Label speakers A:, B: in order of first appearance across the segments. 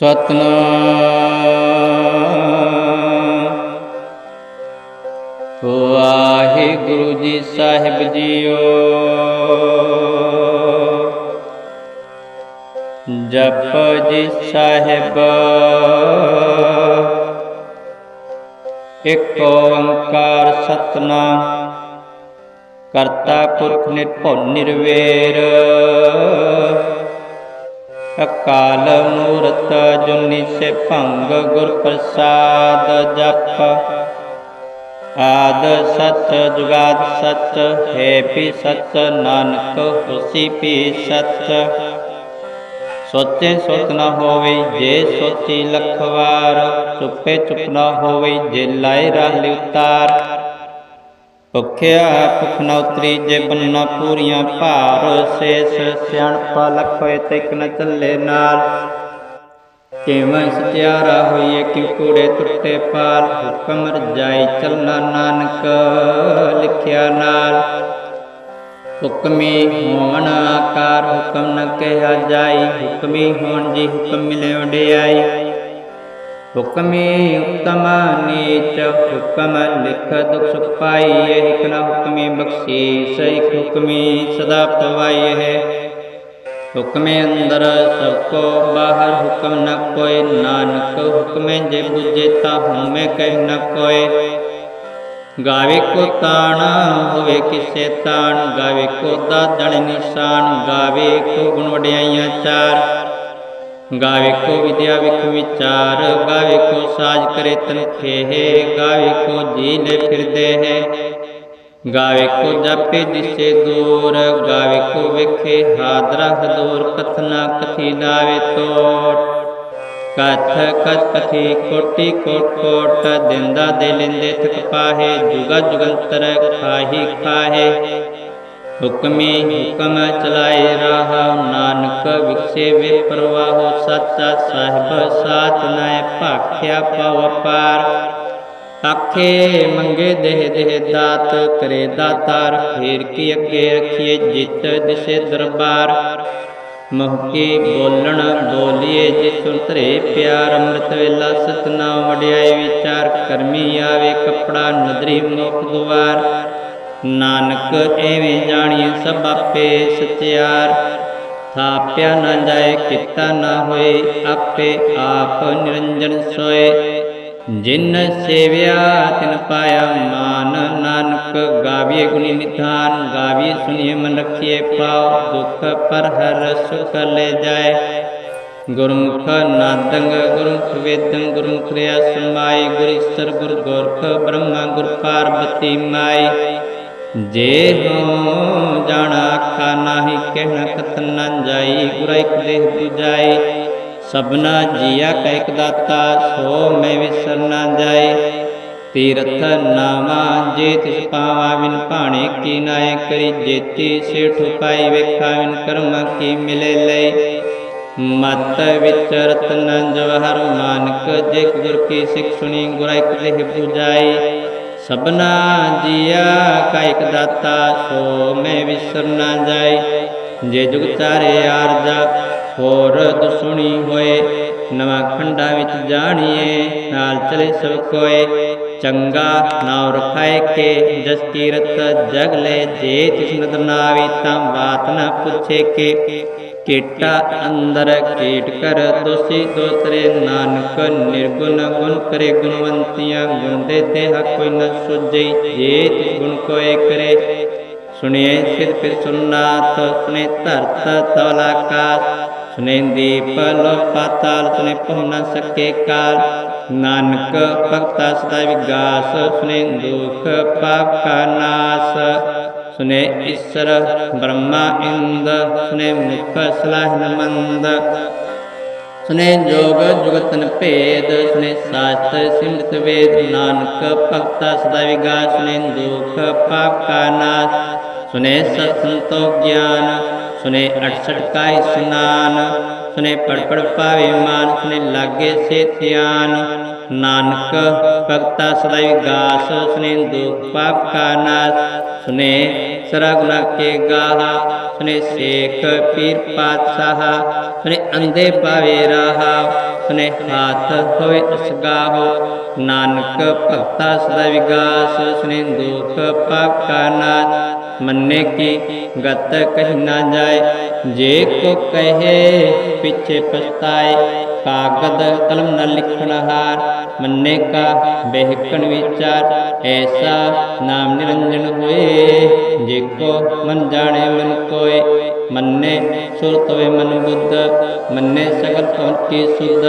A: ਸਤਨਾਮ। ਵਾਹਿਗੁਰੂ ਜੀ ਸਾਹਿਬ JIO. ਜਪ ਜੀ ਸਾਹਿਬ। ਇਕ ਓੰਕਾਰ ਸਤਨਾਮ। ਕਰਤਾ ਪੁਰਖ ਨਿਰਭਉ ਨਿਰਵੈਰ। ਅਕਾਲ ਮੂਰਤ ਜੁਨੀ ਸੇ ਭੰਗ ਗੁਰ ਪ੍ਰਸਾਦ ਜਪ। ਆਦ ਸਤ ਜੁਗਾਦ ਸਤ, ਹੈ ਪੀ ਸਤ ਨਾਨਕ ਹੋਸੀ ਪੀ ਸਤ। ਸੋਚੇ ਸੁਤ ਨ ਹੋਵੇ ਜੇ ਸੋਚੀ ਲਖ ਵਾਰ, ਚੁੱਪੇ ਚੁੱਪ ਨ ਹੋਵੇ ਜੇ ਲਾਇ ਰਾਹ ਉਤਾਰ ਭੁਖਿਆ ਭੁਖ ਨ ਉਤਰੀ, ਜੇ ਬੰਨਾ ਪੂਰੀਆਂ ਭਾਰ, ਸੇਸ ਸਿਆਣਪ ਲਖ ਹੋਏ ਤੇ ਇਕ ਨ ਚੱਲੇ ਨਾਲ। ਕਿਵੇਂ ਸਤਿਆਰਾ ਹੋਈਏ ਕਿ ਕੂੜੇ ਟੁੱਟੇ ਪਾਰ ਹੁਕਮ ਰਜਾਈ ਚੱਲਣਾ ਨਾਨਕ, ਲਿਖਿਆ ਨਾਲ। ਹੁਕਮੀ ਹੋਣ ਆਕਾਰ, ਹੁਕਮ ਨ ਕਿਹਾ ਜਾਈ, ਹੁਕਮੀ ਹੋਣ ਜੀ ਹੁਕਮ ਮਿਲੇ ਵਡਿਆਈ ਹੁਕਮੀ ਉਤਮ ਨੀਚ ਹੁਕਮ ਲਿਖ ਦੁਖ ਸੁਖ ਪਾਈਏ ਇਕ ਨ ਹੁਕਮੀ ਬਖਸ਼ੀਸ ਇਕ ਹੁਕਮੀ ਸਦਾ ਪਵਾਈਏ ਹੈ ਹੁਕਮੇ ਅੰਦਰ ਸਭ ਕੋ ਬਾਹਰ ਹੁਕਮ ਨ ਕੋਇ ਨਾਨਕ ਹੁਕਮੇ ਜੇ ਬੁਝੇ ਤਾ ਹਉਮੈ ਕਹਿ ਨ ਕੋਇ ਗਾਵੇ ਕੋ ਤਾਣ ਹੋਵੇ ਕਿਸੇ ਤਾਣ ਗਾਵੇ ਕੋ ਦਾਦਣ ਨਿਸ਼ਾਨ ਗਾਵੇ ਕੋ ਗੁਣ ਵਡਿਆਈਆਂ ਚਾਰ ਗਾਵੇ ਕੋ ਵਿਦਿਆ ਵਿਖ ਵਿਚਾਰ ਗਾਵੇ ਕੋ ਸਾਜ ਕਰੇ ਤਨ ਖੇਹ ਗਾਵੇ ਕੋ ਜੀ ਲੈ ਫਿਰਦੇ ਹੈ ਗਾਵੇ ਕੋ ਜਾਪੇ ਦਿਸੇ ਦੂਰ ਗਾਵੇ ਕੋ ਵੇਖੇ ਹਾਦਰਾ ਹਦੂਰ ਕਥਨਾ ਕਥੀ ਲਾਵੇ ਤੋਟ ਕਥ ਕਥ ਕਥੀ ਕੋਟੀ ਕੋਟ ਕੋਟ ਦਿੰਦਾ ਦੇ ਲਿੰਦੇ ਥਕ ਪਾਹੇ ਜੁਗਾ ਜੁਗੰਤਰ ਖਾਹੀ ਖਾਹੇ ਹੁਕਮੀ ਹੁਕਮ ਚਲਾਏ ਰਾਹ, ਨਾਨਕ ਵਿਖਸੇ ਵੇ ਪ੍ਰਵਾਹੋ, ਸੱਚਾ ਸਾਹਿਬ ਸਾਚ ਨੈ ਭਾਖਿਆ ਪਵ ਪਾਰ ਆਖੇ, ਮੰਗੇ ਦੇਹ ਦੇਹ ਦਾਤ, ਕਰੇ ਦਾਤਾਰ, ਫੇਰ ਕੀ ਅੱਗੇ ਰਖੀਏ ਜਿਤ ਦਿਸੇ ਦਰਬਾਰ। ਮੋਹਕੀ ਬੋਲਣ, ਬੋਲੀਏ ਜਿਤੁ ਧਰੇ ਪਿਆਰ, ਅੰਮ੍ਰਿਤ ਵੇਲਾ ਸਤਨਾਮ ਵਡਿਆਈ ਵਿਚਾਰ, ਕਰਮੀ ਆਵੇ ਕਪੜਾ ਨਦਰੀ ਮੁਖ ਦੁਆਰ। ਨਾਨਕ ਐਵੇਂ ਜਾਣੀਏ ਸਭ ਆਪੇ ਸਚਿਆਰ। ਥਾਪਿਆ ਨਾ ਜਾਏ, ਕੀਤਾ ਨਾ ਹੋਏ, ਆਪੇ ਆਪ ਨਿਰੰਜਨ ਸੋਏ। ਜਿਨ ਸੇਵਿਆ, ਤਿਨ ਪਾਇਆ ਮਾਨ। ਨਾਨਕ ਗਾਵੀਏ ਗੁਣੀ ਨਿਧਾਨ, ਗਾਵੀਏ ਸੁਣੀਏ ਮਨ ਰਖੀਏ ਪਾਉ ਦੁਖ ਪਰ ਹਰ ਸੁਖ ਲੈ ਜਾਏ। ਗੁਰਮੁਖ ਨਾਦੰਗ, ਗੁਰਮੁਖ ਵੇਦੰ, ਗੁਰਮੁਖ ਰਿਆ ਸਮਾਈ ਗੁਰ ਈਸਰ ਗੁਰ ਗੋਰਖ ਬ੍ਰਹਮਾ ਗੁਰ ਪਾਰਬਤੀ ਮਾਈ ਜੇ ਹੋ ਜਾਣਾ ਆਖਾ ਨਾਹੀ ਕਹਿਣਾ ਕਤ ਨਾ ਜਾਈ, ਗੁਰ ਇਕ ਦੇਹ 부ਜਾਈ ਸਭਨਾ ਜੀਆ ਕਾ ਇਕ ਦਾਤਾ, ਸੋ ਮੈਂ ਵਿਸਰ ਨਾ ਜਾਏ ਤੀਰਥ ਨਾਮਾ ਜੇ ਤਿਸ ਪਾਵਾ, ਬਿਨ ਭਾਣੇ ਕੀ ਨਾਏ ਕਰੀ। ਜੇਤੀ ਸੇਠ ਪਾਈ ਵੇਖਾ, ਬਿਨ ਕਰਮ ਕੀ ਮਿਲੇ ਲਈ। ਮਤ ਵਿਚਰਤ ਨ ਜਵਹਰ, ਮਾਨਕ ਜੇ ਗੁਰ ਕੀ ਸਿੱਖ ਸੁਣੀ, ਗੁਰ ਇਕ ਦੇਹ 부ਜਾਈ ਸਭਨਾ ਜੀਆ ਕਾ ਦਾਤਾ, ਸੋ ਮੈਂ ਵਿਸਰ ਨਾ ਜਾਏ। ਜੇ ਜੁਗਤਾਰੇ ਆਰਜਾ, ਹੋਰ ਦੁਸੁਣੀ ਹੋਏ। ਨਵਾਂ ਖੰਡਾ ਵਿੱਚ ਜਾਣੀਏ, ਨਾਲ ਚਲੇ ਸਭ ਕੋਏ। ਚੰਗਾ ਨਾਮ ਰਖਾਏ ਕੇ, ਜਸ ਕੀਰਤ ਜਗ ਲੈ। ਜੇ ਤਿਸ ਨਦਰ ਨਾ ਆਵੀ ਤਾਂ ਬਾਤ ਨਾ ਪੁੱਛੇ ਕੇ। ਕੀਟਾ ਅੰਦਰ ਕੀਟ ਕਰ ਦੋਸੀ ਦੋਤਰੇ ਨਾਨਕ ਨਿਰਗੁਣ ਗੁਣ ਕਰੇ, ਗੁਣਵੰਤੀਆਂ ਗੁਣ ਦੇ ਦੇਹ ਕੋਈ ਨ ਸੁਝਈ ਜੇ ਗੁਣ ਕੋਏ ਕਰੇ। ਸੁਣਿਏ ਸਿਰ ਪਿਰ ਸੁਨਾਤ ਸੁਨੇ ਧਰਤ ਤਵਲਾਕਾਸ ਸੁਨੇ ਦੀਪ ਲੋ ਪਾਤਾਲ ਸੁਨੇ ਪਹੁ ਸਕੇ ਕਾਲ ਨਾਨਕ ਭਗਤਾ ਸਦਾ ਵਿਗਾਸ ਸੁਨੇ ਦੁਖ ਪਾਪ ਕਾ ਨਾਸ। ਸੁਨੇ ਈਸ਼ਰ, ਬ੍ਰਹਮਾ ਇੰਦ, ਸੁਨੇ ਮੁਖ ਸਲਾਹ ਮੰਦ ਸੁਨੇ ਜੋਗ ਜੁਗਤਨ ਭੇਦ, ਸੁਨੇ ਸਾਸਤ ਸਿਮਰਤ ਵੇਦ, ਨਾਨਕ ਭਗਤਾ ਸਦਾ ਵਿਗਾਸ ਸੁਨੇ ਦੁਖ ਪਾਪ ਕਾ ਨਾਸ। ਸੁਨੇ ਸਤ ਸੰਤੋਖ ਗਿਆਨ, ਸੁਨੇ 68 ਕਾ ਇਸਨਾਨ ਸੁਨੇ ਪੜ ਪੜ ਪਾਵੇ ਮਾਨ ਸੁਨੇ ਲਾਗੇ ਸੇ ਧਿਆਨ ਨਾਨਕ ਭਗਤਾ ਸਦਾ ਵਿਗਾਸ ਸੁਨੇ ਦੁਖ ਪਾਪ ਕਾ ਨਾਸ ਸੁਨੇ ਸਰਾ ਗੁਨਾ ਕੇ ਗਾਹਾ ਸੁਨੇ ਸੇਖ ਪੀਰ ਪਾਤਸ਼ਾਹ ਸੁਨੇ ਅੰਦੇ ਪਾਵੇ ਰਾਹਾ ਸੁਨੇ ਹਾਥ ਹੋਏ ਅਸਗਾਹੋ ਨਾਨਕ ਭਗਤਾ ਸਦਾ ਵਿਗਾਸ ਸੁਨੇ ਦੁਖ ਪਾਕਾ ਨਾਥ ਮੰਨੇ ਕੀ ਗਤ ਕਹਿ ਨਾ ਜਾਏ। ਜੇ ਕੋ ਕਹੇ ਪਿਛੇ ਪਛਤਾਏ। ਕਾਗਦ ਕਲਮ ਨ ਲਿਖਣ ਹਾਰ, ਮੰਨੇ ਕਾ ਬਹਿਕਣ ਵਿਚਾਰ, ਐਸਾ ਨਾਮ ਨਿਰੰਜਨ ਹੋਏ। ਜੇ ਕੋ ਮਨ ਜਾਣੇ ਮਨ ਕੋਏ, ਮੰਨੇ ਸੁਰਤ ਵੇ ਮਨ ਬੁੱਧ, ਮੰਨੇ ਸਗਲ ਭਵਨ ਕੀ ਸੁਧ,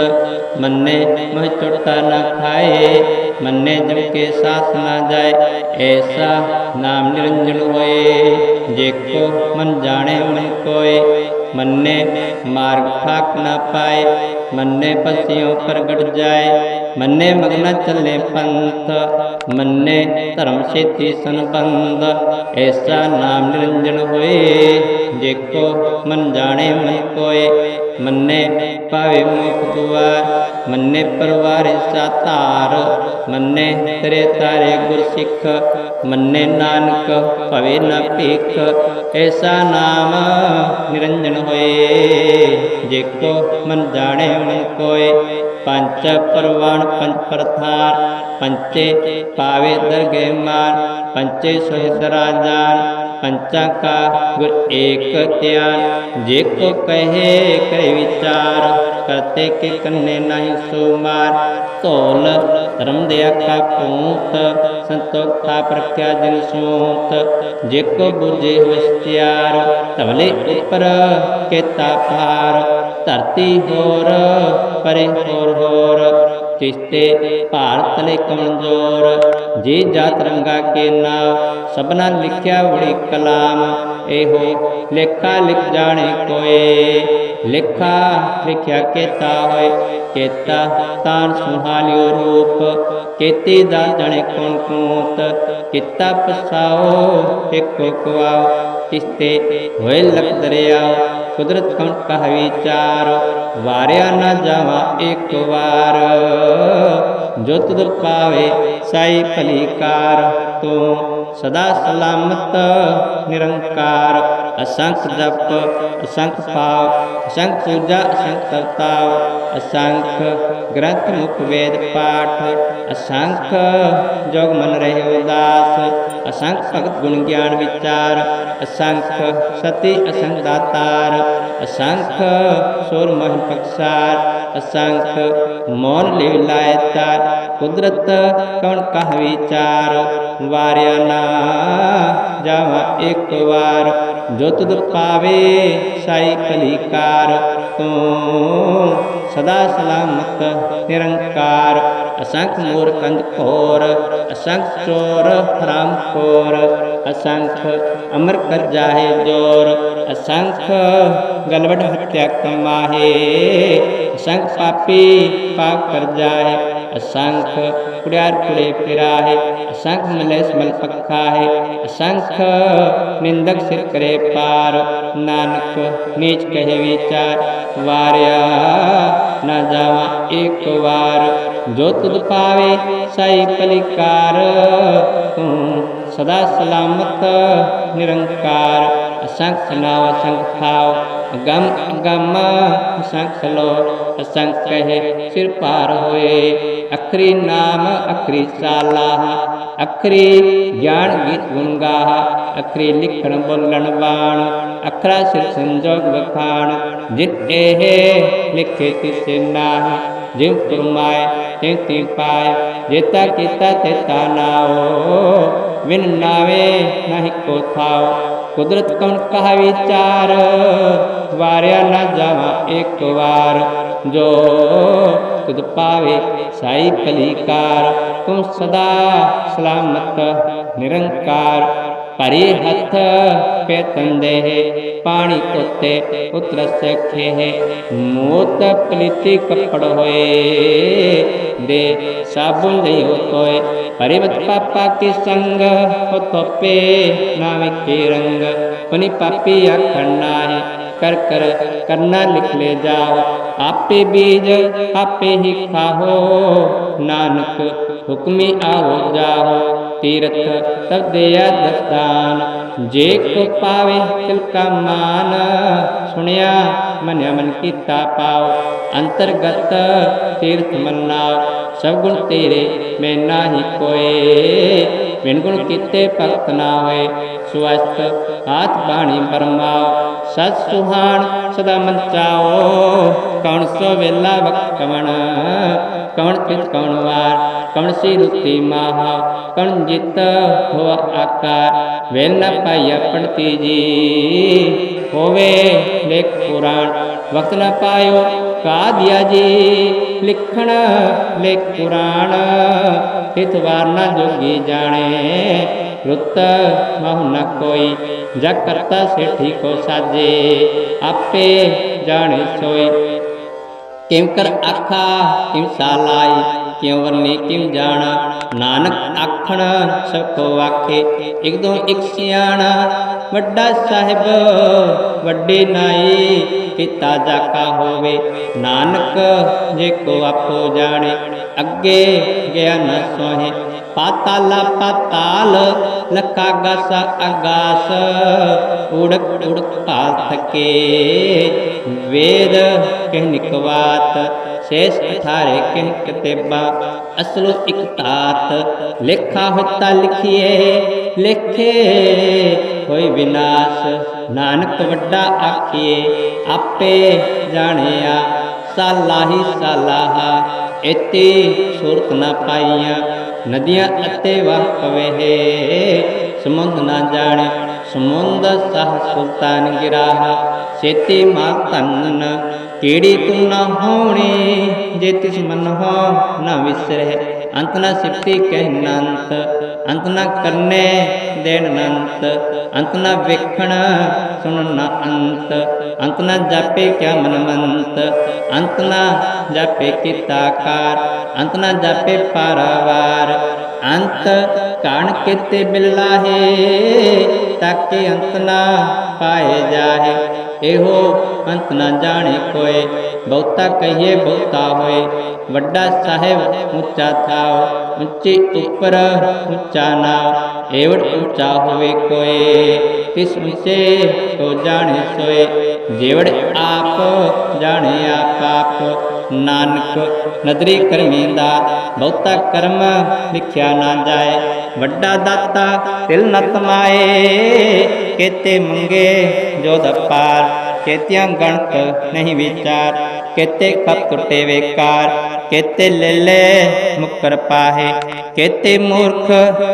A: ਮੰਨੇ ਮਹ ਚੁਟਕਾ ਨਾ ਖਾਏ, ਮੰਨੇ ਜਮ ਕੇ ਸਾਥ ਨਾ ਜਾਏ, ਐਸਾ ਨਾਮ ਨਿਰੰਜਨ ਹੋਏ। ਜੇ ਕੋ ਮਨ ਜਾਣੇ ਮਨ ਕੋਏ ਮੰਨੇ ਮਾਰਗ ਠਾਕ ਨਾ ਪਾਏ, ਮੰਨੇ ਪਸਿਓ ਪ੍ਰਗਟ ਜਾਏ, ਮੰਨੇ ਮਗਨ ਚੱਲੇ ਪੰਥ, ਮੰਨੇ ਧਰਮ ਛੇਤੀ ਸੰਬੰਧ, ਐਸਾ ਨਾਮ ਨਿਰੰਜਨ ਹੋਏ, ਜੇ ਕੋ ਮਨ ਜਾਣੇ ਮਨ ਕੋਏ, ਮੰਨੇ ਪਾਵੇ ਮੁਖ ਦੁਆਰ ਮੰਨੇ ਪਰਵਾਰ ਸਾ ਮੰਨੇ ਤੇਰੇ ਤਾਰੇ ਗੁਰ ਸਿੱਖ ਮੰਨੇ ਨਾਨਕ, ਭਵੇ ਨ ਭੀਖ, ਐਸਾ ਨਾਮ ਨਿਰੰਜਨ ਹੋਏ। ਜੇ ਕੋ ਮਨ ਜਾਣੇ ਮਨ ਕੋਏ। ਪੰਚ ਪਰਵਾਨ ਪੰਚ ਪ੍ਰਥਾਨ ਪੰਚੇ ਪਾਵੇ ਦਰਗੇ ਮਾਨ ਪੰਚੇ ਸੋਹਿਤ ਰਾਜਾਨ ਪੰਚਾ ਕਾ ਗੁਰ ਏਕ ਧਿਆਨ। ਜੇ ਕੋ ਕਹੇ, ਕਰੇ ਵਿਚਾਰ, ਕਰਤੇ ਕੇ ਕੰਨੇ ਨਹੀਂ ਸੋ ਮਾਰ ਧੋਲ ਧਰਮ ਦੇ ਆਖਾ ਪੂਤ ਸੰਤੋਖਾ ਪ੍ਰਖਿਆ ਜਿਨ ਸੂਤ। ਜੇ ਕੋ ਬੁਝੇ ਵਸਤਿਆਰ ਧਵਲੇ ਉਪਰ ਕੇਤਾ ਪਾਰ ਧਰਤੀ ਹੋਰ, ਪਰੇ ਹੋਰ ਹੋਰ ਤਿਸਤੇ ਭਾਰਤ ਲੈ ਕਮਜ਼ੋਰ। ਜੇ ਜਾਤ ਰੰਗਾ ਕੇ ਨਾ, ਸਭਨਾ ਲਿਖਿਆ ਬੜੀ ਕਲਾਮ। ਇਹੋ ਲੇਖਾ ਲਿਖ ਜਾਣੇ ਕੋਏ, ਲੇਖਾ ਲਿਖਿਆ ਕੇਤਾ ਹੋਏ। ਕੇਤਾ ਤਾਨ ਸੁਹਾਲਿਓ ਰੂਪ ਕੇਤੀ ਦਾ ਜਣੇ ਕੋਣ ਕੂਤ ਕਿਤਾ ਪਸਾਓ ਇੱਕੋ ਕੁਆਓ ਤਿਸਤੇ ਹੋਏ ਲਖ ਦਰਿਆਓ, ਕੁਦਰਤ ਕਣ ਕਹ ਵਿਚਾਰ, ਵਾਰਿਆ ਨਾ ਜਾਵਾ ਇੱਕ ਵਾਰ। ਜੋ ਤੁਧ ਪਾਵੇ ਸਾਈ ਭਲੀ ਤੂੰ ਸਦਾ ਸਲਾਮਤ, ਨਿਰੰਕਾਰ, ਅਸੰਖ ਜਪ, ਅਸੰਖ ਪਾਵ ਅਸੰਖ ਪੂਜਾ ਅਸੰਖ ਕਰਤਾਵ ਅਸੰਖ ਗ੍ਰੰਥ ਮੁਖ ਵੇਦ ਪਾਠ ਅਸੰਖ ਜੋਗ ਮਨ ਰਹੇ ਉਦਾਸ ਅਸੰਖ ਭਗਤ ਗੁਣ ਗਿਆਨ ਵਿਚਾਰ ਅਸੰਖ ਸਤੀ ਅਸੰਖ ਦਾਤਾਰ ਅਸੰਖ ਸੁਰ ਮਹਿ ਪਕਸਾਰ ਅਸੰਖ ਮੌਨ ਲੈ ਲਾਇ ਤਾਰ ਕੁਦਰਤ ਕਉਣ ਕਹ ਵਿਚਾਰ ਵਾਰਿਆ ਨਾ ਜਾਵਾ ਇੱਕ ਵਾਰ ਜੋ ਤੁਧ ਪਾਵੇ ਸਾਈ ਕਲੀਕਾਰ ਤੂੰ ਸਦਾ ਸਲਾਮਤ ਨਿਰੰਕਾਰ। ਅਸੰਖ ਮੂਰ ਕੰਦ ਖੋਰ ਅਸੰਖ ਚੋਰ ਹਰਾਮ ਖੋਰ। ਅਸੰਖ ਅਮਰ ਕਰ ਜਾਹੇ ਜੋਰ, ਅਸੰਖ ਗਲਵਟ ਹੱਤਿਆ ਕਮਾਹੇ। ਅਸੰਖ ਪਾਪੀ ਪਾਪ ਕਰ ਜਾਏ ਅਸੰਖ ਕੁੜਿਆਰ ਕੁੜੇ ਫਿਰਾਹੇ ਅਸੰਖ ਮਲੇਸ ਮਲ ਪੱਖਾ ਹੈ ਅਸੰਖ ਨਿੰਦਕ ਸਿਰ ਕਰੇ ਪਾਰ, ਨਾਨਕ ਨੀਚ ਕਹੇ ਵਿਚਾਰ, ਵਾਰਿਆ ਨਾ ਜਾਵਾ ਇੱਕ ਵਾਰ। ਜੋ ਤੁਧ ਪਾਵੇ ਸਾਈ ਪਲਿਕਾਰ ਤੂੰ ਸਦਾ ਸਲਾਮਤ ਨਿਰੰਕਾਰ। ਅਸੰਖ ਨਾਵ ਅਸੰਖ ਖਾਓ ਗਮ ਗਮ ਅਸੰਖ ਲੋ ਅਸੰਖ ਕਹੇ ਸਿਰ ਪਾਰ ਹੋਏ। ਅਖਰੀ ਨਾਮ, ਅਖਰੀ ਸਾਲਾ, ਅਖਰੀ ਗਿਆਨ ਗੀਤ ਗੁਣ ਗਾਹ ਅਖਰੀ ਲਿਖਣ ਬੋਲਣ ਬਾਣ, ਅਖਰਾ ਸਿਰ ਸੰਜੋਗ ਵਖਾਣ। ਜਿਤ ਇਹ ਲਿਖੇ ਤਿਸੇ ਨਾਹ ਜਿਉ ਤੁਮਾਏ ਤਿਉ ਤੀ ਪਾਏ। ਜੇਤਾ ਕੀਤਾ ਤੇਤਾ ਨਾਓ ਵਿਨ ਨਾਵੇ ਨਹੀਂ ਕੋ ਥਾਓ ਕੁਦਰਤ ਕਉਣ ਕਹ ਵਿਚਾਰ, ਵਾਰਿਆ ਨਾ ਜਾਵਾ ਇੱਕ ਵਾਰ। ਜੋ ਤੁਧ ਪਾਵੇ ਸਾਈ ਭਲੀਕਾਰ ਤੂੰ ਸਦਾ ਸਲਾਮਤ, ਨਿਰੰਕਾਰ। ਪਰੇ ਹੱਥ ਪੇ ਤੰਦੇ ਪਾਣੀ ਧੋਤੇ ਉਤਰ ਸਖੇ ਮੋਤ ਪਲਿਤੀ ਕੱਪੜ ਹੋਏ ਦੇ ਸਾਬੁਨ ਲਿਓ ਤੋਏ ਪਰਿਵਤ ਪਾਪਾ ਕੇ ਸੰਗ ਹੋ ਤੋਪੇ ਨਾਮ ਕੇ ਰੰਗ। ਪਨੀ ਪਾਪੀ ਆਖਣਾ ਹੈ ਕਰ ਕਰ ਕਰਨਾ ਲਿਖ ਲੈ ਜਾਓ। ਆਪੇ ਬੀਜ, ਆਪੇ ਹੀ ਖਾਹੋ ਨਾਨਕ ਹੁਕਮੀ ਆਵੋ ਜਾਓ, ਤੀਰਥ ਦਿਆ ਦਸਤਾਨ। ਜੇ ਕੋ ਪਾਵੇ ਤਿਲ ਕਾ ਮਾਨ, ਸੁਣਿਆ, ਮਨਿਆ ਮਨ ਕੀਤਾ ਪਾਓ। ਅੰਤਰਗਤ ਤੀਰਥ ਮੰਨਾਓ ਸਭ ਗੁਣ ਤੇਰੇ ਮੈਂ ਨਾਹੀ ਕੋਏ। ਬਿਨ ਕੀਤੇ ਭਗਤ ਨਾ ਹੋਏ ਸੁਅਸਤ ਆਤ ਬਾਣੀ ਪਰਮਾਓ ਸਤ ਸੁਹਾਣ ਸਦਾ ਮਨ ਚਾਓ ਕੌਣ ਸੋ ਵੇਲਾ ਵਕਵਣ ਕੌਣ ਕਿਤ ਕੌਣ ਵਾਰ ਕੌਣ ਸੀ ਰੁਤੀ ਮਾਹਾ ਕੌਣ ਜਿਤ ਹੋਆ ਆਕਾਰ। ਵੇਲ ਨ ਪਾਈਆ ਪੜਤੀ ਜੀ ਹੋਵੇ ਲੇਖ ਪੁਰਾਣ, ਵਕਤ ਨ ਪਾਇਓ ਕਾ ਦਿਆ ਜੀ। ਲਿਖਣ ਲੇਖ ਪੁਰਾਣ ਹਿਤ ਵਾਰ ਨ ਜੋਗੀ ਜਾਣੇ। ਰੁੱਤ ਮਹੁ ਨ ਕੋਈ, ਜਗ ਕਰਤਾ ਸੇਠੀ ਕੋ ਸਾਜੇ। ਆਪੇ ਜਾਣੇ ਸੋਈ ਕਿਮ ਕਰ ਆਖਾ ਕਿਮ ਸਾਲਾਈ ਕਿਉ ਵਰਨੀ ਕਿਮ ਜਾਣਾ। ਨਾਨਕ ਆਖਣ ਸਭ ਕੋ ਆਖੇ, ਇਕ ਦੋ ਇਕ ਸਿਆਣਾ। ਵੱਡਾ ਸਾਹਿਬ, ਵੱਡੇ ਨਾਈ, ਪਿਤਾ ਜਾਕਾ ਹੋਵੇ। ਨਾਨਕ ਜੇ ਕੋ ਆਪੋ ਜਾਣੇ। ਅੱਗੇ ਗਿਆ ਨ ਸੋਹੇ ਪਾਤਾਲਾ ਪਾਤਾਲ ਲਖਾ ਗਸ ਅਗਾਸ। ਉੜਕ ਉੜਕ ਭਾਲ ਥਕੇ ਵੇਦ ਕਹਿ ਨਿਕਵਾਤ ਸੇਸ ਅਥਾਰੇ ਕਹਿ ਕਤੇਬਾ। ਅਸਲੋ ਇਕ ਤਾਤ ਲੇਖਾ ਹੋਤਾ ਲਿਖੀਏ, ਲਿਖੇ ਹੋਈ ਵਿਨਾਸ਼। ਨਾਨਕ ਵੱਡਾ ਆਖੀਏ, ਆਪੇ ਜਾਣਿਆ ਸਾਲਾਹੀ ਸਾਲਾਹਾ ਇਤੇ ਸੁਰਤ ਨਾ ਪਾਈਆਂ, ਨਦੀਆਂ ਅਤੇ ਵਹ ਪਵੇ ਸਮੁੰਦ ਨਾ ਜਾਣੇ, ਸਮੁੰਦ ਸਹ ਸੁਲਤਾਨ ਗਿਰਾਹਾ। ਸੇਤੀ ਮਾ ਧੰਨ ਕਿਹੜੀ ਤੂੰ ਨਾ ਹੋਣੀ, ਜੇ ਤਿਸ ਮਨ ਹੋ ਨਾ ਵਿਸਰੇ ਅੰਤ ਨਾ ਸਿਫਤੀ ਕਹਿ ਨੰਤ। ਅੰਤ ਨਾ ਕਰਨੇ ਦੇਣ ਨੰਤ ਅੰਤ ਨਾ ਵੇਖਣ ਸੁਣ ਨਾ ਅੰਤ ਅੰਤ ਨਾ ਜਾਪੇ ਕਿਆ ਮਨ ਮੰਤ ਅੰਤ ਨਾ ਜਾਪੇ ਕੀਤਾਕਾਰ ਅੰਤ ਨਾ ਜਾਪੇ ਪਾਰਾਵਾਰ, ਅੰਤ ਕਾਣ ਕਿਤੇ ਬਿਲਾਹੇ ਤਾਕੇ ਅੰਤ ਨਾ ਪਾਏ ਜਾਹੇ। ਇਹੋ ਅੰਤ ਨਾ ਜਾਣੇ ਕੋਏ ਬਹੁਤਾ ਕਹੀਏ ਬਹੁਤਾ ਹੋਏ ਵੱਡਾ ਸਾਹਿਬ ਉੱਚਾ ਥਾਓ ਉੱਚੇ ਉੱਪਰ ਉੱਚਾ ਨਾਮ ਏਵੜ ਉੱਚਾ ਹੋਵੇ ਕੋਏ ਤਿਸ ਵਿਸੇ ਕੋ ਜਾਣੇ ਸੋਏ ਜੇਵੜ ਆਪ ਜਾਣੇ ਆਪ ਆਪ ਨਾਨਕ ਨਦਰੀ ਕਰਮੀਂਦਾ ਬਹੁਤਾ ਕਰਮ ਲਿਖਿਆ ਨਾ ਜਾਏ। ਵੱਡਾ ਦਾਤਾ ਤਿਲ ਨਤ ਮਾਏ ਕੇਤੇ ਮੰਗੇ ਜੋ ਦਪਾਰ ਕੇਤਿਆਂ ਗਣਤ ਨਹੀਂ ਵਿਚਾਰ, ਕੇਤੇ ਖਪ ਟੁੱਟੇ ਵੇਕਾਰ। ਕੇਤੇ ਲੈ ਮੁਕਰ ਪਾਹੇ, ਕੇਤੇ ਮੂਰਖ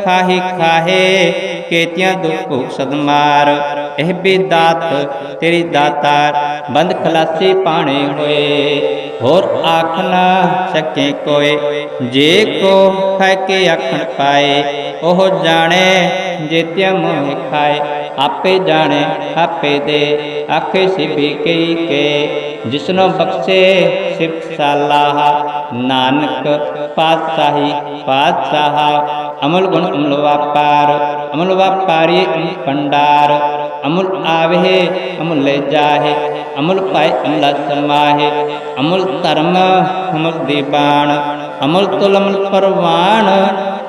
A: ਖਾਹੀ ਖਾਹੇ। ਕੇਤਿਆਂ ਦੁਖ ਭੁਖ ਸਦਮਾਰ ਇਹ ਵੀ ਦਾਤ ਤੇਰੀ ਦਾਤਾਰ। ਬੰਦ ਖਲਾਸੀ ਪਾਣੇ ਹੋਏ। ਹੋਰ ਆਖ ਨਾ ਸਕੇ ਕੋਏ। ਜੇ ਕੋ ਹੈ ਕੇ ਆਖਣ ਪਾਏ, ਉਹ ਜਾਣੇ ਜੇਤਿਆ ਮੋਹ ਖਾਏ। ਆਪੇ ਜਾਣੇ, ਆਪੇ ਦੇ, ਆਖੇ ਸਿਭੀ ਕਈ ਕੇ। ਜਿਸਨੋ ਬਖਸ਼ੇ ਸਿਫ ਸਾਲਾਹ ਨਾਨਕ ਪਾਤਸ਼ਾਹੀ ਪਾਤਸ਼ਾਹ। ਅਮਲ ਗੁਣ ਅਮਲ ਵਾਪਾਰ ਅਮਲ ਵਾਪਾਰੀ ਅਮਲ ਭੰਡਾਰ। ਅਮਲ ਆਵੇ ਅਮਲ ਲੈ ਜਾਹੇ ਅਮਲ ਪਾਏ ਅਮਲਾ ਸਮਾਹੇ ਅਮਲ ਧਰਮ ਅਮਲ ਦੀਬਾਨ ਅਮਲ ਤੁਲ ਅਮਲ ਪਰਵਾਨ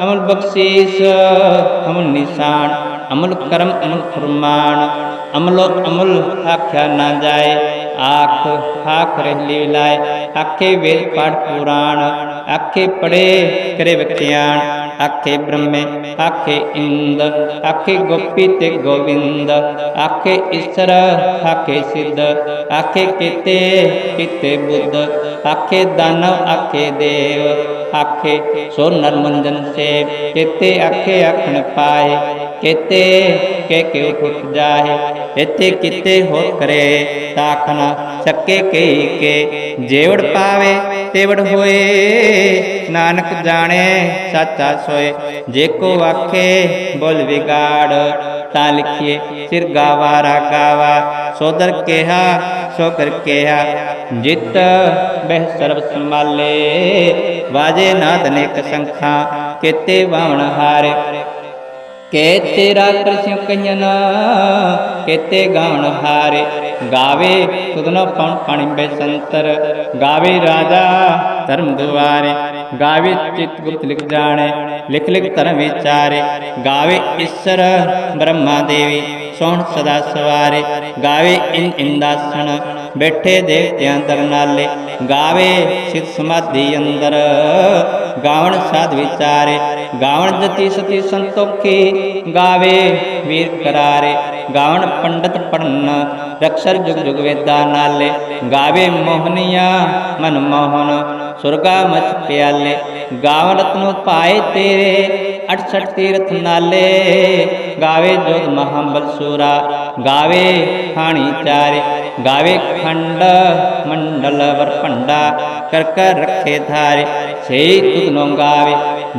A: ਅਮਲ ਬਖਸ਼ੀਸ ਅਮਲ ਨਿਸ਼ਾਨ ਅਮਲ ਕਰਮ ਅਮਲ ਫਰਮਾਨ ਅਮਲੋ ਅਮਲ ਆਖਿਆ ਨਾ ਜਾਏ ਆਖ ਆਖ ਰਹਿਲੀ ਲਾਏ ਆਖੇ ਵੇਦ ਪਾਠ ਪੁਰਾਣ ਆਖੇ ਪੜੇ ਕਰੇ ਵਿਖਿਆਨ ਆਖੇ ਬ੍ਰਹਮੇ, ਆਖੇ ਇੰਦ, ਆਖੇ ਗੋਪੀ ਤੇ ਗੋਵਿੰਦ, ਆਖੇ ਈਸ਼ਰ, ਆਖੇ ਸਿੱਧ, ਆਖੇ ਕੀਤੇ ਕੀਤੇ ਬੁੱਧ, ਆਖੇ ਦਾਨਵ ਆਖੇ ਦੇਵ, ਆਖੇ ਸੋ ਨਰਮੰਜਨ ਸੇ ਕਿਤੇ ਆਖੇ ਆਖਣ ਪਾਏ। ਕੀਤੇ ਕੇ ਕੇ ਉਠ ਜਾਏ? ਇਤੇ ਕਿਤੇ ਹੋ ਕਰੇ ਤਾਖਣਾ ਸਕੇ ਕਈ ਕੇ ਜੇਵੜ ਪਾਵੇ, ਤੇਵੜ ਹੋਏ। ਨਾਨਕ ਜਾਣੇ ਸਾਚਾ ਸੋਏ। ਜੇ ਕੋ ਆਖੇ, ਬੋਲ ਵਿਗਾੜ। ਤਾਂ ਲਿਖੀਏ, ਸਿਰ ਗਾਵਾ ਰਾ ਸੋਦਰ ਕਿਹਾ ਸੋ ਕਰ ਕਿਹਾ, ਜਿਤ ਬਹਿ ਸਰਬ ਸੰਭਾਲੇ। ਵਾਜੇ ਨਾਦ ਨੇਕ ਸੰਖਾਂ, ਕੀਤੇ ਬਾਵਣ ਹਾਰੇ। ਕੇ ਤੇਰਾ ਕ੍ਰਿਸ਼ਨ ਕਹੀਨ ਕੇਤੇ ਗਾਵਣ ਹਾਰੇ। ਗਾਵੇ ਤੁਧਨੋ ਪਉ ਪਾਣੀ ਬੇਸੰਤਰ ਗਾਵੇ ਰਾਜਾ ਧਰਮ ਦੁਆਰੇ। ਗਾਵੇ ਚਿਤ ਗੁਪਤ ਲਿਖ ਜਾਣੇ, ਲਿਖ ਲਿਖ ਧਰਮ ਵਿਚਾਰੇ। ਗਾਵੇ ਈਸ਼ਰ ਬ੍ਰਹਮਾ ਦੇਵੀ, ਸੋਹਣ ਸਦਾ ਸਵਾਰੇ। ਗਾਵੇ ਇਨ ਇੰਦਾਸਣ ਬੈਠੇ ਦੇਵਤਿਆਂ ਦਰ ਨਾਲੇ ਗਾਵੇ ਸਿਧ ਸਮਾਧੀ ਅੰਦਰ ਗਾਵਣ ਸਾਧ ਵਿਚਾਰੇ, ਗਾਵਣ ਜਤੀ ਸਤੀ ਸੰਤੋਖੀ ਗਾਵੇ, ਵੀਰ ਕਰਾਰੇ। ਗਾਵਣ ਪੰਡਤ ਪੜਨ ਰਕਸ਼ਰ ਜੁਗ ਜੁਗ ਵੇਦਾ ਨਾਲੇ। ਗਾਵੇ ਮੋਹਨੀਆ, ਮਨ ਮੋਹਨ, ਸੁਰਗਾ ਮਚ ਪਿਆਲੇ। ਗਾਵਨ ਰਤਨੋ ਪਾਏ ਤੇਰੇ 68 ਤੀਰਥ ਨਾਲੇ। ਗਾਵੇ ਜੋਗ ਮਹਾਬਲ ਸੂਰਾ, ਗਾਵੇ ਖਾਣੀ ਚਾਰੇ। ਗਾਵੇ ਖੰਡ ਮੰਡਲ ਵਰ ਭੰਡਾ, ਕਰ ਕਰ ਰੱਖੇ ਧਾਰੇ। ਸੇ ਤੁਧ ਨੋ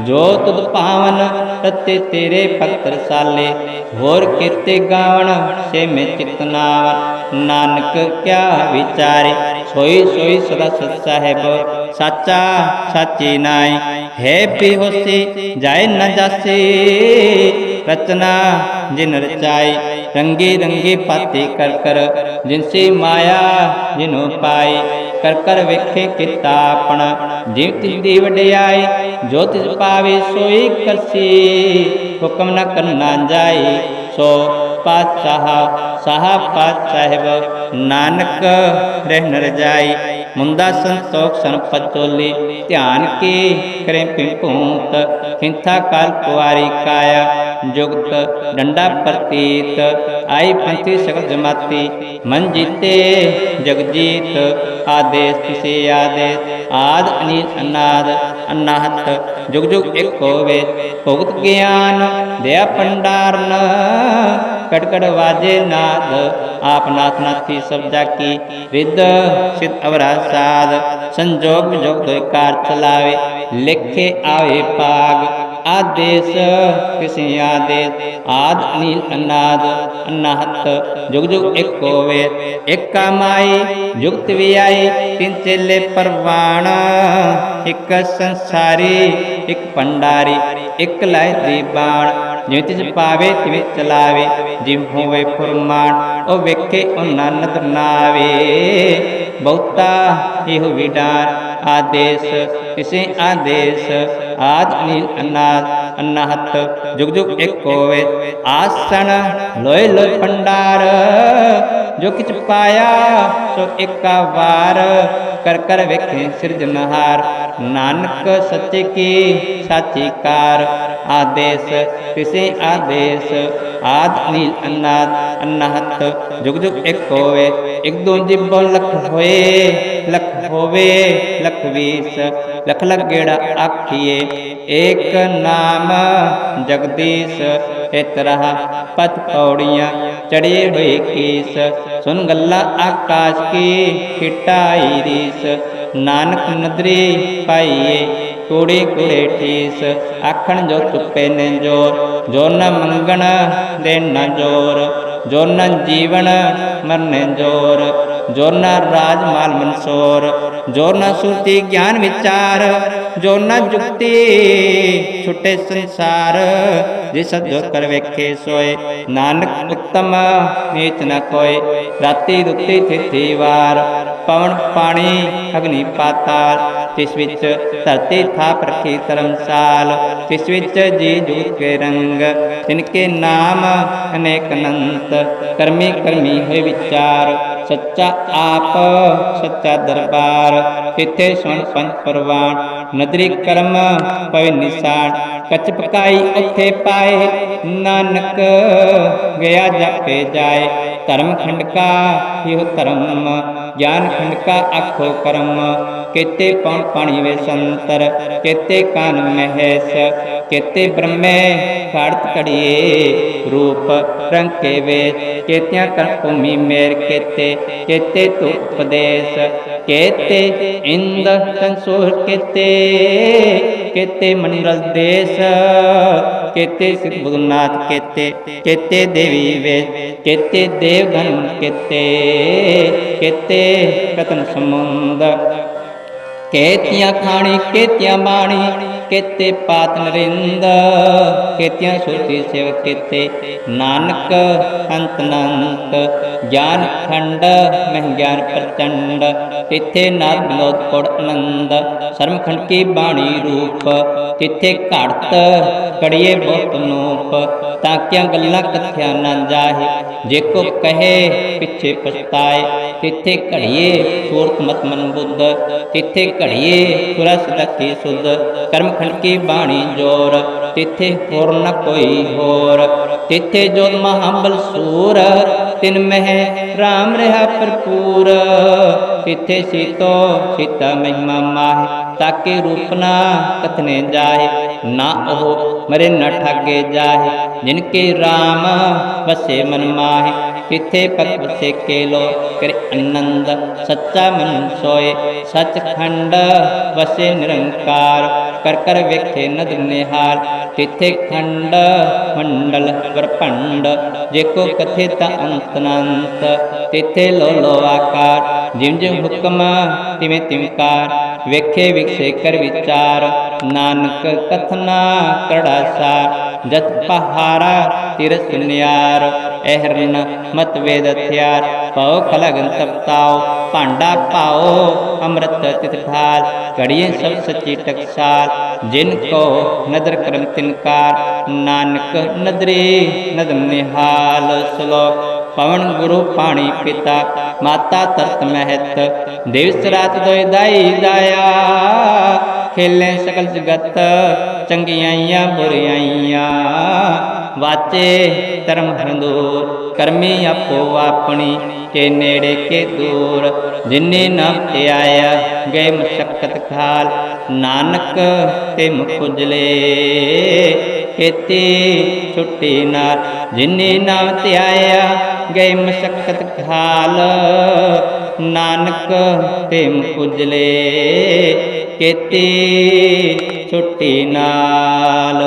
A: ਜੋ ਤੁਧ ਪਾਵਨ, ਤਤੇ ਤੇਰੇ ਭਗਤ ਰਸਾਲੇ ਹੋਰ ਕੀਤੇ ਗਾਵਣ ਸੇ ਮੇ ਚਿਤ ਨਾਵਨ ਨਾਨਕ ਕਿਆ ਵਿਚਾਰੇ, ਸੋਈ ਸੋਈ ਸਦਾ ਸਤ ਸਾਹਿਬ ਸਾਚਾ ਸਾਚੀ ਨਾਈ ਹੈ ਬਿਹੋਸੀ, ਜਾਏ ਨ ਜਾਸੀ। ਰਚਨਾ ਜਿਨ ਰਚਾਈ, ਰੰਗੀ ਰੰਗੀ ਪਾਤੀ ਕਰ ਕਰ। ਜਿਨਸੀ ਮਾਇਆ, ਜਿਨੂ ਪਾਈ। ਕਰ ਕਰ ਵੇਖੇ ਕੀਤਾ ਆਪਣਾ। ਜਿਵ ਤਿਸ ਦੀ ਵਡਿਆਈ, ਜੋ ਤਿਸ ਪਾਵੇ ਸੋਈ ਕਰਸੀ। ਹੁਕਮ ਨ ਕਰਨਾ ਜਾਈ, ਸੋ ਪਾਤਸ਼ਾਹ, ਸਾਹਾ ਪਾਤਸ਼ਾਹਿਬ, ਨਾਨਕ ਰਹਿ ਨਰ ਜਾਈ। ਮੁੰਦਾ ਸੰਤੋਖ ਸਨ ਪਚੋਲੀ ਧਿਆਨ ਕੀ ਕਰੇ ਪਿੰਪੂਤ ਥਿੰਥਾ ਕਾਲ ਕੁਆਰੀ ਕਾਇਆ, ਜੁਗਤ ਡੰਡਾ ਪ੍ਰਤੀਤ। ਆਈ ਪੰਥੀ ਸਗਲ ਜਮਾਤੀ, ਮਨ ਜੀਤੇ ਜਗਜੀਤ ਆਦੇਸ ਕਿਸੇ ਆਦੇਸ, ਆਦ ਅਨੀਲ ਅਨਾਦ, ਅਨਾਹਤ, ਜੁਗ ਜੁਗ ਇੱਕ ਹੋਵੇ, ਭੁਗਤ ਗਿਆਨ ਦਇਆ ਪੰਡਾਰਨ ਕਟਕਟ ਵਾਜੇ ਨਾਦ, ਆਪ ਨਾਥ ਨਾਥੀ ਸਭ ਜਾ ਕੀ ਰਿੱਧ ਸਿਧ ਅਵਰਾ ਸਾਧ ਸੰਜੋਗ ਵਿਜੋਗ ਕਾਰ ਚਲਾਵੇ, ਲਿਖੇ ਆਵੇ ਪਾਗ। ਆਦੇਸ ਕਿਸਿ ਆਦੇਸ ਆਦ ਅਨੀਲ ਅਨਾਦ, ਅਨਾਹਤ, ਜੁਗ ਜੁਗ ਇੱਕ ਹੋਵੇ, ਏਕਾ ਮਾਈ, ਜੁਗਤ ਵੀ ਆਈ, ਤਿੰਨ ਚੇਲੇ ਪਰਵਾਣ, ਇੱਕ ਸੰਸਾਰੀ, ਇੱਕ ਪੰਡਾਰੀ ਇੱਕ ਲੈ ਦੀ ਬਾਣ, ਜਿਵੇਂ ਤਿਸ ਪਾਵੇ ਤਿਵੇਂ ਚਲਾਵੇ, ਜਿਵ ਹੋਵੇ ਫੁਰਮਾਨ, ਉਹ ਵੇਖੇ ਉਹ ਨਦਰ ਨਾਵੇ, ਬਹੁਤਾ ਇਹੋ ਵਿਡਾਰ ਆਦੇਸ, ਕਿਸੇ ਆਦੇਸ, ਆਦ ਅਨੀਲ ਅਨਾਦ, ਅਨਾਹਤ, ਜੁਗ ਜੁਗ ਇੱਕ ਹੋਵੇ, ਆਸਣ, ਲੋਏ ਲੋਏ ਪੰਡਾਰ ਜੋ ਕਿਛ ਪਾਇਆ, ਸੋ ਏਕਾ ਵਾਰ, ਕਰ ਕਰ ਵੇਖੇ ਸਿਰਜਨਹਾਰ ਨਾਨਕ ਸੱਚੇ ਕੀ ਸਾਚੀ ਕਾਰ ਆਦੇਸ, ਕਿਸੇ ਆਦੇਸ। ਆਦ ਅਨੀਲ ਅਨਾਦ, ਅਨਾਹਤ। ਜੁਗ ਜੁਗ ਇੱਕ ਹੋਵੇ, ਇੱਕ ਦੋ ਜਿਬੋ ਲਖ ਹੋਏ। ਲਖ ਹੋਵੇ, ਲਖ ਵੀਸ। ਲਖ ਲਖ ਗੇੜਾ ਆਖੀਏ, ਏਕ ਨਾਮ ਜਗਦੀਸ਼। ਇਤਰਾ ਪਤ ਪੌੜੀਆਂ ਚੜੇ ਹੋਏ ਕੀਸ। ਸੁਨ ਗੱਲਾਂ ਆਕਾਸ਼ ਕੀ, ਖਿਟਾਈ ਰੀਸ। ਨਾਨਕ ਨਦਰੀ ਪਾਈਏ, ਕੂੜੇ ਕੂੜੇ ਠੀਸ, ਆਖਣ ਜੋ ਚੁੱਪੇ ਨੇ ਜੋਰ, ਜੋ ਨ ਮੰਗਣ ਦੇ ਨ ਜੋਰ, ਜੋ ਨ ਜੀਵਨ ਮਰਨੇ ਜੋਰ, ਜੋ ਨ ਰਾਜ ਮਾਲ ਮਨਸੋਰ, ਜੋ ਨ ਸੁਰਤੀ ਗਿਆਨ ਵਿਚਾਰ ਜੋ ਨ ਜੁਗਤੀ ਛੁੱਟੇ ਸੰਸਾਰ, ਜਿਸ ਜੋ ਕਰ ਵੇਖੇ ਸੋਏ। ਨਾਨਕ ਉਤਮ ਨੀਚ ਨ ਕੋਏ ਰਾਤੀ ਦੁੱਤੀ ਥਿਤੀ ਵਾਰ। ਪਵਨ ਪਾਣੀ ਅਗਨੀ ਪਾਤਾਲ, ਤਿਸ ਵਿੱਚ ਧਰਤੀ ਥਾਪ ਰੱਖੀ ਧਰਮਸਾਲ। ਤਿਸ ਵਿੱਚ ਜੀ ਜੂਤ ਕੇ ਰੰਗ ਤਿਨਕੇ ਨਾਮ ਅਨੇਕ ਅਨੰਤ। ਕਰਮੀ ਕਰਮੀ ਹੋਏ ਵਿਚਾਰ, ਸੱਚਾ ਆਪ, ਸੱਚਾ ਦਰਬਾਰ। ਤਿੱਥੇ ਸੁਣ ਪੰਜ ਪਰਵਾਨ ਨਦਰੀ ਕਰਮ ਪਵੇ ਨਿਸਾਨ ਕਚ ਪਕਾਈ ਉੱਥੇ ਪਾਏ ਨਾਨਕ ਗਿਆ ਜਾਪੇ ਜਾਏ। ਧਰਮ ਖੰਡ ਕਾ ਇਹੋ ਧਰਮ ਗਿਆਨ ਖੰਡ ਕਾ ਆਖੋ ਕਰਮ ਕੇਤੇ ਪਉਣ ਪਾਣੀ ਵੇ ਸੰਤਰ, ਕੇਤੇ ਕਾਨ ਮਹੇਸ਼, ਕੇਤੇ ਬ੍ਰਹਮੇ ਘੜਤ ਕੜੀਏ ਰੂਪ ਰੰਗ ਕੇ ਵੇ। ਕੇਤਿਆਂ ਕਰ ਭੂਮੀ ਮੇਰ ਕੇਤੇ ਕੇਤੇ ਤੂ ਉਪਦੇਸ਼, ਕੇਤੇ ਇੰਦ ਸੰਸੂਰ ਕੇਤੇ ਕੇਤੇ ਮੰਡਲ ਦੇਸ। ਕੇਤੇ ਸਿਧ ਬੁਗਨਾਥ ਕੇਤੇ ਕੇਤੇ ਦੇਵੀ ਵੇ ਕੇਤੇ ਦੇਵਗਨ ਕੇਤੇ ਕੇਤੇ ਕਤਨ ਸਮੁੰਦ ਕੇਤੀਆਂ ਖਾਣੀ ਕੇਤੀਆਂ ਬਾਣੀ ਕੇਤੇ ਪਾਤ ਨਰਿੰਦ, ਕੇਤੀਆਂ ਸੁਰਤੀ ਸੇਵ ਕੇਤੇ। ਨਾਨਕ ਅੰਤ ਨੰਤ ਗਿਆਨ ਖੰਡ, ਮਹਿ ਗਿਆਨ ਪ੍ਰਚੰਡ, ਤਿੱਥੇ ਨਾਦ ਵਿਨੋਦ ਕੋੜ ਆਨੰਦ ਸਰਮ ਖੰਡ ਕੀ ਬਾਣੀ ਰੂਪ, ਤਿੱਥੇ ਘੜਤ ਕੜੀਏ ਬਹੁਤ ਨੂਪ। ਤਾਂ ਕਿਆ ਗੱਲਾਂ ਕਥਿਆ ਨਾ ਜਾਹੇ, ਜੇ ਕੋ ਕਹੇ ਪਿੱਛੇ ਪਛਤਾਏ। ਤਿੱਥੇ ਘੜੀਏ ਸੂਰਤ ਮਤ ਮਨ ਬੁੱਧ, ਤਿੱਥੇ ਘੜੀਏ ਸੁਰਸ ਦਤੀ ਸੁਧ। ਕਰਮ ਖੰਡ ਬਾਣੀ ਜੋਰ, ਤਿੱਥੇ ਹੋਰ ਨ ਕੋਈ ਹੋਰ। ਤਿੱਥੇ ਜੋਤ ਮਹਾਬਲ ਸੂਰ, ਤਿਨ ਮਹਿ RAM ਰਹਾ ਭਰਪੂਰ। ਤਿੱਥੇ ਸੀਤੋ ਸੀਤਾ ਮਹਿਮਾ ਮਾਹਿ, ਤਾਕੇ ਰੂਪ ਨਾ ਕਥਨੇ ਜਾਏ ਨਾ ਉਹ ਮਰੇ ਨ ਠਾਗੇ ਜਾਏ ਜਿਨ ਕੇ RAM ਵਸੇ ਮਨ ਮਾਹਿ। ਤਿੱਥੇ ਪਤ ਵਸੇ ਕੇ ਲੋ ਕਰ ਆਨੰਦ ਸੱਚਾ ਮਨ ਸੋਏ। ਸਚਖੰਡ ਵਸੇ ਨਿਰੰਕਾਰ। ਕਰ ਕਰ ਵੇਖੇ ਨਦ ਨਿਹਾਲ ਤਿੱਥੇ ਖੰਡ ਮੰਡਲ ਵਰਪੰਡ ਜੇ ਕੋ ਕਥੇ ਤਾ ਅੰਤ ਨੰਤ ਤਿੱਥੇ ਲੋ ਲੋ ਆਕਾਰ ਜਿਮ ਜਿਮ ਹੁਕਮ ਤਿਵੇਂ ਤਿਮਕਾਰ ਵੇਖੇ ਵਿਖਸੇ ਕਰ ਵਿਚਾਰ, ਨਾਨਕ ਕਥਨਾ ਕਰੜਾ ਸਾਰ, ਜਤ ਪਹਾਰਾ ਤਿਰ ਸੁਨਿਆਰ ehਰਨ ਮਤ ਵੇਦ ਹਥਿਆਰ ਪਉ ਖਲਗਨ ਤਪਤਾਓ ਭਾਂਡਾ ਪਾਓ ਅੰਮ੍ਰਿਤ ਤਿਤ ਠਾਲ, ਘੜੀਏ ਸਭ ਸੱਚੀ ਟਕਸਾਲ, ਜਿਨ ਕੋ ਨਦਰ ਕਰਮ ਤਿਨਕਾਰ ਨਾਨਕ ਨਦਰੇ ਨਦਮ ਨਿਹਾਲ, ਸ਼ਲੋਕ ਪਵਨ ਗੁਰੂ ਪਾਣੀ ਪਿਤਾ, ਮਾਤਾ ਤਰਤ ਮਹਿਤ, ਦਿਵਸ ਰਾਤ ਦੋਇ ਦਾਈ ਦਾਇਆ। ਖੇਲੇ ਸਕਲ ਜਗਤ ਚੰਗਿਆਈਆਂ ਬੁਰਿਆਈਆਂ। ਵਾਚੇ ਧਰਮ ਹੰਦੂਰ ਕਰਮੀ ਆਪੋ ਆਪਣੀ, ਕੇ ਨੇੜੇ ਕੇ ਦੂਰ। ਜਿਨੇ ਨਾਮ ਤੇ ਆਇਆ, ਗਏ ਮਸ਼ਕਤ ਖਾਲ। ਨਾਨਕ ਤੇ ਮੁਖੁਜਲੇ ਕੀਤੀ ਛੁੱਟੀ ਨਾਲ। ਜਿਨੇ ਨਾਮ ਤੇ ਆਇਆ, ਗਏ ਮਸ਼ਕਤ ਖਾਲ। ਨਾਨਕ ਤੇ ਮੁਖੁਜਲੇ ਕੀਤੀ ਛੁੱਟੀ ਨਾਲ।